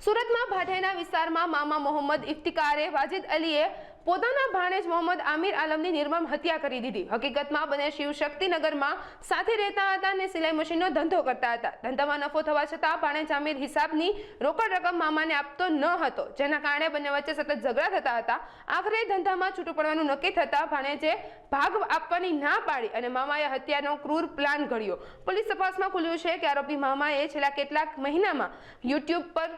સુરતમાં ભાઠાઈના વિસ્તારમાં મામા મોહમ્મદ ઇફ્તિકારે વાજિદ અલીએ પોતાના ભાણેજ મોહમ્મદ આમિર આલમની નિર્મમ હત્યા કરી દીધી. હકીકતમાં બંને શિવ શક્તિનગરમાં સાથે રહેતા હતા અને સિલાઈ મશીનનો ધંધો કરતા હતા. ધંધામાં નફો થવા છતાં ભાણેજ આમિર હિસાબની રોકડ રકમ મામાને આપતો ન હતો, જેના કારણે બંને વચ્ચે સતત ઝઘડા થતા હતા. આખરે ધંધામાં છૂટું પડવાનું નક્કી થતાં ભાણેજે ભાગ આપવાની ના પાડી અને મામાએ હત્યાનો ક્રૂર પ્લાન ઘડ્યો. પોલીસ તપાસમાં ખુલ્યું છે કે આરોપી મામાએ છેલ્લા કેટલાક મહિનામાં યુટ્યુબ પર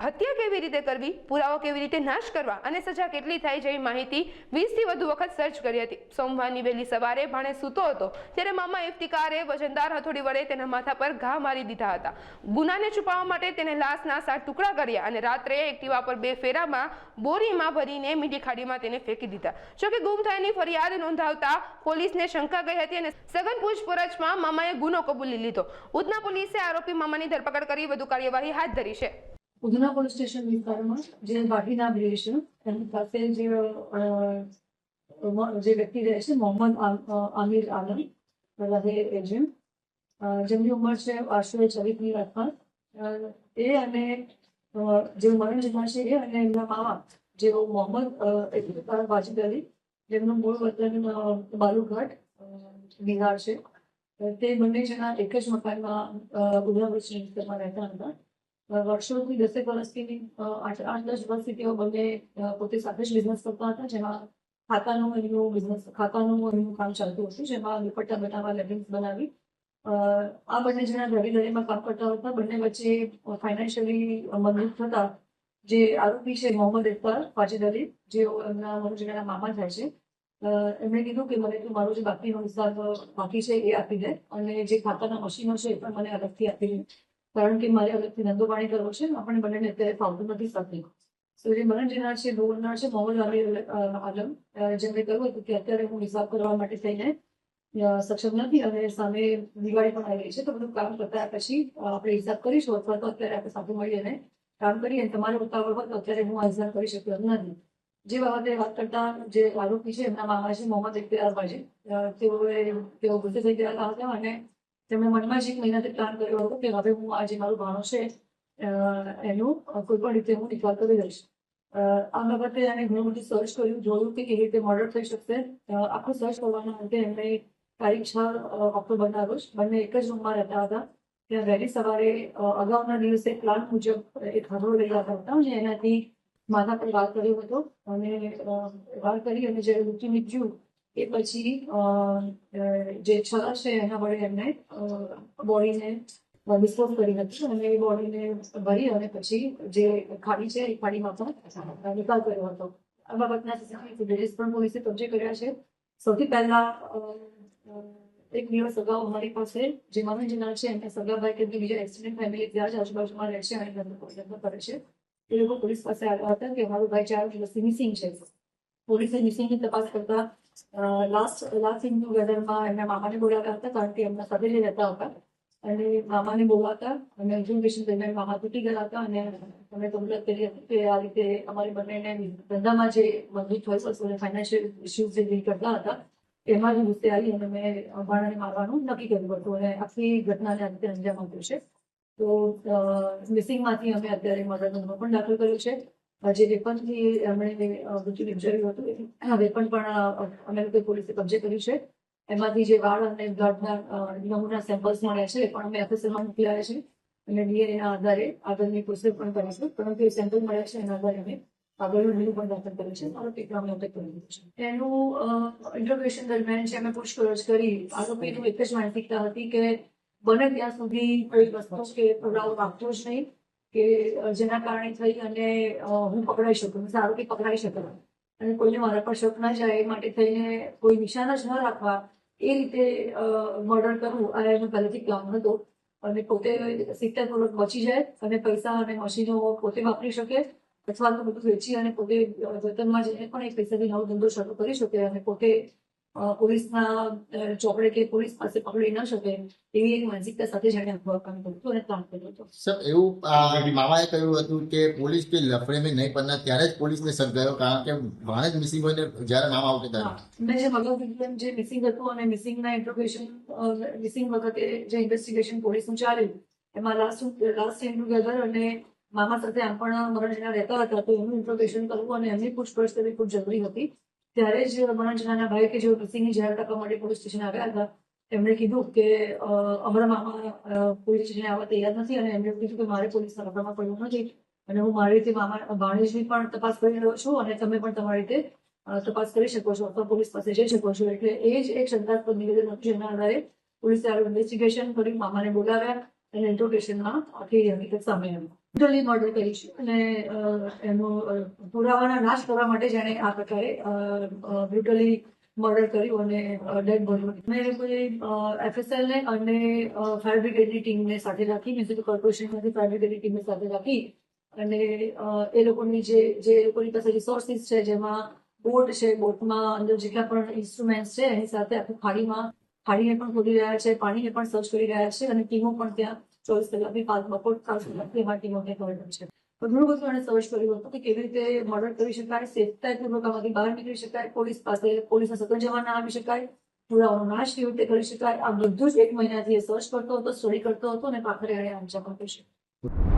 હત્યા કેવી રીતે કરવી, પુરાવો કેવી રીતે નાશ કરવા અને સજા કેટલી થાય જેવી માહિતી વીસથી વધુ વખત સર્ચ કરી હતી. સોમવારની વહેલી સવારે ભાણે સૂતો હતો ત્યારે મામા ઇફ્તિકારે વજનદાર હથોડી વડે તેના માથા પર ઘા મારી દીધા હતા. ગુનાને છુપાવવા માટે તેને લાશના સાત ટુકડા કર્યા અને રાત્રે એક્ટિવા પર બે ફેરામાં બોરીમાં ભરીને મીઠી ખાડીમાં તેને ફેંકી દીધા. જોકે ગુમ થયાની ફરિયાદ નોંધાવતા પોલીસને શંકા ગઈ હતી અને સઘન પૂછપરછમાં મામાએ ગુનો કબૂલી લીધો. ઉધના પોલીસે આરોપી મામાની ધરપકડ કરી વધુ કાર્યવાહી હાથ ધરી છે. ઉધના પોલીસ સ્ટેશન વિસ્તારમાં જે બાકીના રહે છે, એની પાસે જે જે વ્યક્તિ રહે છે, મોહમ્મદ આમિર આલમ રહે એજન્ટ જેમની ઉંમર છે આશરે છવ્વીસની આસપાસ. એ અને જે મરણ જમા છે, એ અને એમના મામા, જેઓ મોહમ્મદ વાજિદ અલી જેમનું મૂળ વતન બાલુઘાટ બિહાર છે. તે બંને જણા એક જ મકાનમાં ગુજરાત વિસ્તારમાં રહેતા હતા. વર્ષોથી દસેક વર્ષથી આઠ દસ વર્ષથી તેઓ બંને પોતે સાથે જ બિઝનેસ કરતા હતા, જેમાં ખાતાનું એમનું બિઝનેસ ખાતાનું એમનું કામ ચાલતું હતું, જેમાં દુપટ્ટા બનાવવા લેગિન્સ બનાવી. આ બંને જણા ધડી ધડીમાં કામ કરતા હતા. બંને વચ્ચે ફાઇનાન્શિયલી મજબૂત થતા જે આરોપી છે મોહમ્મદ ઇકબાલ વાજિદ અલી, જે એમના મનુજના મામા થાય છે એમણે કીધું કે મને તું મારો જે બાકીનો હિસાબ બાકી છે એ આપી દે, અને જે ખાતાના મશીનો છે એ પણ મને અલગથી આપી દે. કારણ કે મારે અલગથી ધંધો પાણી કરવો છે આપણે બંનેને અત્યારે ફાવતું નથી સાથે તો જે મરણ છે ઓનર છે, મોહમ્મદ આમિર આલમ જેમણે કહ્યું હતું કે અત્યારે હું હિસાબ કરવા માટે થઈને સક્ષમ નથી અને સામે દિવાળી પણ આવી રહી છે, તો બધું કામ કરતા પછી આપણે હિસાબ કરીશું અથવા તો અત્યારે આપણે સાથે મળીને કામ કરીએ અને તમારે ઉતાવળ હોય તો અત્યારે હું હાજર કરી શક્યો નથી. જે બાબતે વાત કરતા જે આરોપી છે, એમના મામા છે, મોહમ્મદ ઇખ્તિયાર છે તેઓએ, તેઓ ગુસ્સે થઈ ગયા હતા અને તેમણે મનમાં જ એક મહિનાથી પ્લાન કર્યો હતો કે હવે હું આ જે મારું ભાણો છે એનું કોઈ પણ રીતે હું નિકાલ કરી દઈશ. આ બાબતે એને ઘણું બધું સર્ચ કર્યું, જોયું કે કેવી રીતે મર્ડર થઈ શકશે. આખું સર્ચ કરવાના અંતે એમણે તારીખ છ ઓક્ટોબરના રોજ બંને એક જ રૂમમાં રહેતા હતા. ત્યાં વહેલી સવારે અગાઉના દિવસે પ્લાન મુજબ એક હથોડો લઈ આવ્યા હતા જે એનાથી માથા પર વાર કર્યો હતો. અને વાર કરી અને જ્યારે મૃત્યુ નીપજ્યું એ પછી જે છ છે એના વડે એમને બોડીને વિસ્ફોટ કરી હતી અને એ બોડીને ભરી અને પછી જે ખાડી છે એ ખાડીમાં પણ નિકાલ કર્યો હતો. આ બાબતના ફૂટેજીસ પણ પોલીસે કબજે કર્યા છે. સૌથી પહેલા એક દિવસ અગાઉ અમારી પાસે જે મનોજના છે, એમના સગાભાઈ કે બીજા એક્સિડન્ટ ફેમિલી ત્યાં જ આજુબાજુમાં રહે છે અને ધંધો કરે છે. એ લોકો પોલીસ પાસે આવ્યા હતા કે અમારો ભાઈ ચાર દિવસથી મિસિંગ છે. પોલીસે મિસિંગની તપાસ કરતા લાસ્ટ લાસ્ટ ઇન વેધરમાં એમના મામાને બોલાવ્યા હતા કારણ કે એમના જ રહેતા હતા અને મામાને બોલાવતા અને ઇન્ફોર્મેશન દરમિયાન મામા તૂટી ગયા હતા અને અમે કમ્પ્લેટ કરી હતી કે આ રીતે અમારી બંનેને ધંધામાં જે મજબૂત હોય છે ફાઇનાન્શિયલ ઇસ્યુઝ જે ડીલ કરતા હતા એમાં જ ગુસ્સે આવી અને મેં ભાણાને મારવાનું નક્કી કર્યું હતું અને આખી ઘટનાને આ રીતે અંજામ આપ્યો છે તો મિસિંગમાંથી અમે અત્યારે મદદ ગુનો પણ દાખલ કર્યો છે જે વેપનથી એમણે મૃત્યુ નિપજાવ્યું હતું, એ વેપન પણ અમે લોકોએ પોલીસે કબજે કર્યું છે. એમાંથી જે વાળ અને બ્લડના નમૂના સેમ્પલ્સ મળ્યા છે પણ અમે એફએસએલમાં મોકલ્યા છે અને ડીએનએના આધારે આગળની પ્રોસેસ પણ કરીશું. પરંતુ એ સેમ્પલ મળ્યા છે, એના આધારે અમે આગળનું ગુનો પણ દાખલ કર્યું છે. આરોપી અમે અટક કરી દીધું છે. એનું ઇન્ટરોગેશન દરમિયાન જે અમે પૂછપરછ કરી આરોપીનું એક જ માનસિકતા હતી કે બને ત્યાં સુધી કોઈ વસ્તુ કે પુરાવો રાખતો જ નહીં. કે જેના કારણે થઈ અને હું પકડાઈ શકું સારું કે પકડાઈ શકું. અને કોઈને મારા પર શક ના જાય એ માટે થઈને કોઈ નિશાન જ ન રાખવા, એ રીતે મર્ડર કરવું. અને એનો પહેલેથી પ્લાન હતો. અને પોતે સિત્તેરપૂર્વક બચી જાય અને પૈસા અને મશીનો પોતે વાપરી શકે અથવા તો બધું વેચી અને પોતે વતનમાં જઈને પણ એક પૈસાથી નવો ધંધો શરૂ કરી શકે અને પોતે પોલીસના ચોપડે કે પોલીસ પાસે પકડી ન શકે એવી એક માનસિકતા સાથે જેણે કામ કર્યું હતું. અને પ્લાન કર્યો હતો. સર એવું મામાએ કહ્યું હતું કે પોલીસ કે લફડે મેં નહીં પડના ત્યારે જ પોલીસને ગયો કારણ કે ભાણે જ મિસિંગ હોય ને જ્યારે મામા આવતે ત્યારે. મેં જે અગાઉ કીધું જે મિસિંગ હતું અને મિસિંગના ઇન્ટ્રોગેશન મિસિંગ વખતે જે ઇન્વેસ્ટિગેશન પોલીસનું ચાલ્યું એમાં લાસ્ટ લાસ્ટ ટુગેધર અને મામા સાથે આમ પણ મરણજીના રહેતા હતા તો એમનું ઇન્ટ્રોગેશન કરવું અને એમની પૂછપરછ કરવી ખૂબ જરૂરી હતી. ત્યારે જ મરણજીના ભાઈ કે જેઓ મિસિંગની જાહેરાત આપવા માટે પોલીસ સ્ટેશન આવ્યા હતા, એમણે કીધું કે અમારા મામા પોલીસ સ્ટેશન આવવા તૈયાર નથી અને એમણે કીધું કે મારે પોલીસના કપડામાં પડવું નથી અને હું મારી રીતે મામા ભાણેજની પણ તપાસ કરી રહ્યો છું અને તમે પણ તમારી રીતે તપાસ કરી શકો છો અથવા પોલીસ પાસે જઈ શકો છો. એટલે એ જ એક શંકાસ્પદ નિવેદન હતું જેના આધારે પોલીસે આ ઇન્વેસ્ટિગેશન કરી મામાને બોલાવ્યા અને ઇન્ટ્રોગેશનમાં આખી હકીકત સામે આવી બ્રુટલી મર્ડર કરી છે. અને એનો પુરાવાના નાશ કરવા માટે જેણે આ પ્રકારે બ્રુટલી મર્ડર કર્યું અને ડેડ બોડી મેં લોકોએ એફએસએલ ને અને ફાયર બ્રિગેડની ટીમને સાથે રાખી મ્યુનિસિપલ કોર્પોરેશનમાંથી ફાયર બ્રિગેડની ટીમને સાથે રાખી અને એ લોકોની જે જે લોકોની પાસે રિસોર્સિસ છે, જેમાં બોટ છે બોટમાં અંદર જેટલા પણ ઇન્સ્ટ્રુમેન્ટ છે, એની સાથે આખું ખાડીમાં, ખાડીને પણ ખોલી રહ્યા છે, પાણીને પણ સર્ચ કરી રહ્યા છે અને ટીમો પણ ત્યાં ચોવીસ કલાકની એને સર્ચ કર્યું હતું કેવી રીતે મર્ડર કરી શકાય સેફતાઈપૂર્વક આમાંથી બહાર નીકળી શકાય, પોલીસ પાસે, પોલીસના સતત જવા ના આવી શકાય, પુરાવાનો નાશ કેવી રીતે કરી શકાય, આ બધું જ એક મહિનાથી સર્ચ કરતો હતો સ્ટડી કરતો હતો અને પાખરે આપ્યો છે